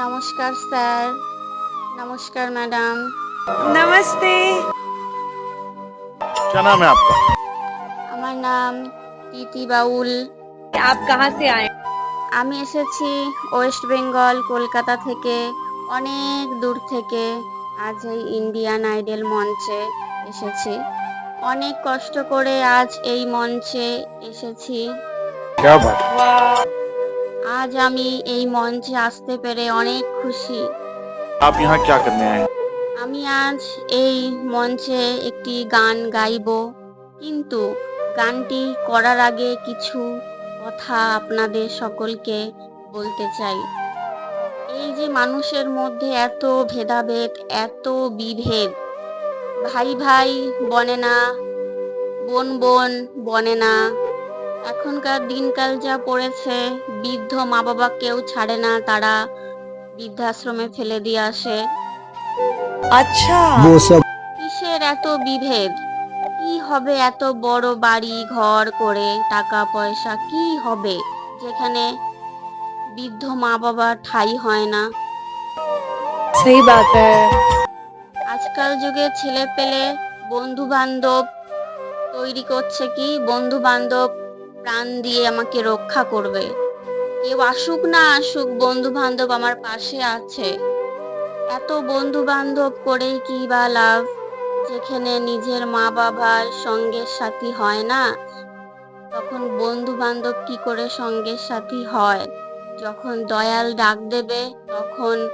নমস্কার স্যার নমস্কার ম্যাডাম नमस्ते क्या नाम है आपका আমার নাম প্রীতি বাউল आप कहाँ से आए আমি এসেছি ওয়েস্ট বেঙ্গল কলকাতা থেকে অনেক দূর থেকে আজ এই ইন্ডিয়ান আইডল মঞ্চে এসেছি অনেক কষ্ট করে আজ এই মঞ্চে এসেছি क्या बात আজ আমি এই মঞ্চে আসতে পেরে অনেক খুশি। আপ ইহা ক্যা করনে আয়ে আমি আজ এই মঞ্চে একটি গান গাইব। কিন্তু গানটি করার আগে কিছু কথা আপনাদের সকলকে বলতে চাই। এই যে মানুষের মধ্যে এত ভেদাভেদ এত বিভেদ ভাই ভাই বনে না বোন বোন বনে না এখনকার দিনকাল যা পড়েছে বৃদ্ধ মা বাবা কেউ ছাড়ে না তারা বৃদ্ধাশ্রমে ফেলে দিয়ে আসে। আচ্ছা। কিসের এত বিভেদ? কি হবে এত বড় বাড়ি ঘর করে টাকা পয়সা? কি হবে যেখানে বৃদ্ধ মা বাবা ঠাই হয় না? সেই আজকাল যুগে ছেলে পেলে বন্ধু বান্ধব তৈরি করছে কি? বন্ধু বান্ধব প্রাণ দিয়ে আমাকে রক্ষা করবে। কেউ আসুক না আসুক বন্ধু বান্ধব আমার পাশে আছে। এত বন্ধু বান্ধব করেই কি বা লাভ? যেখানে নিজের মা বাবার সঙ্গে সাথী হয় না। তখন বন্ধু বান্ধব কি করে সঙ্গে সাথী হয়? যখন দয়াল ডাক দেবে তখন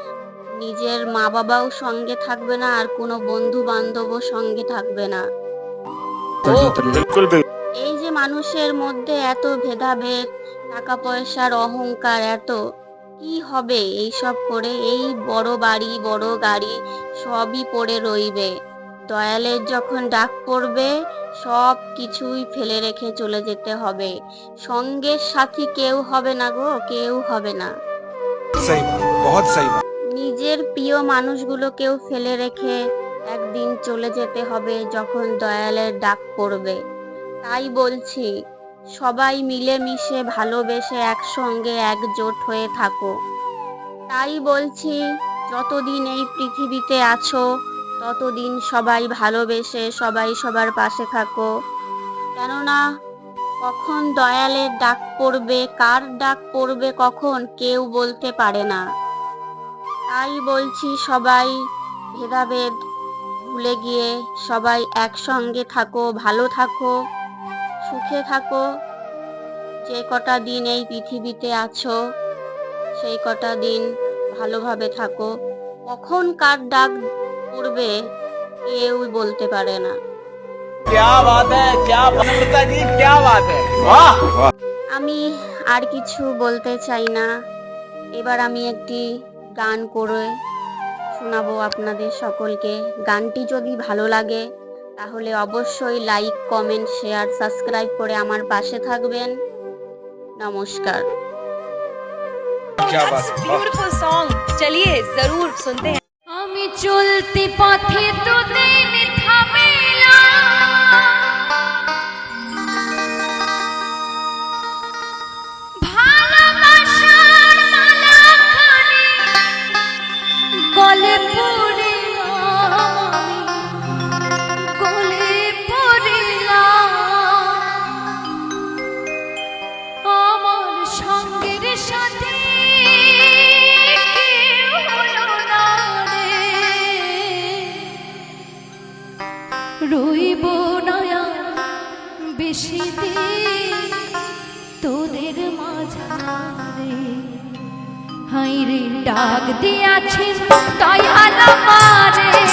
নিজের মা বাবাও সঙ্গে থাকবে না আর কোনো বন্ধু বান্ধবও সঙ্গে থাকবে না। মানুষের মধ্যে এত ভেদাভেদ টাকা পয়সার অহংকার এত কি হবে এইসব করে? এই বড় বাড়ি বড় গাড়ি সবই পড়ে রইবে। দয়ালের যখন ডাক পড়বে সব কিছুই ফেলে রেখে চলে যেতে হবে। সঙ্গের সাথী কেউ হবে না গো কেউ হবে না। নিজের প্রিয় মানুষগুলোকেও ফেলে রেখে একদিন চলে যেতে হবে যখন দয়ালের ডাক পড়বে। তাই বলছি, সবাই মিলেমিশে ভালোবেসে একসঙ্গে একজোট হয়ে থাকো। তাই বলছি, যতদিন এই পৃথিবীতে আছো, ততদিন সবাই ভালোবেসে সবাই সবার পাশে থাকো। কেননা, কখন দয়ালের ডাক পড়বে, কার ডাক পড়বে কখন কেউ বলতে পারে না। তাই বলছি, সবাই ভেদাভেদ ভুলে গিয়ে সবাই একসঙ্গে থাকো, ভালো থাকো। সুখে থাকো। যে কটা দিন এই পৃথিবীতে আছো সেই কটা দিন ভালোভাবে থাকো। কখন কার ডাক পড়বে কেউ বলতে পারে না। আমি আর কিছু বলতে চাই না। এবার আমি একটি গান করে শোনাবো আপনাদের সকলকে। গানটি যদি ভালো লাগে তাহলে অবশ্যই লাইক কমেন্ট শেয়ার সাবস্ক্রাইব করে আমার পাশে থাকবেন। নমস্কার। চলিয়ে আমি চলতে পথে তো গলে রইব নয়া বেশি তোদের মাঝারে। হাই রে ডাক তাই আলা আমারে।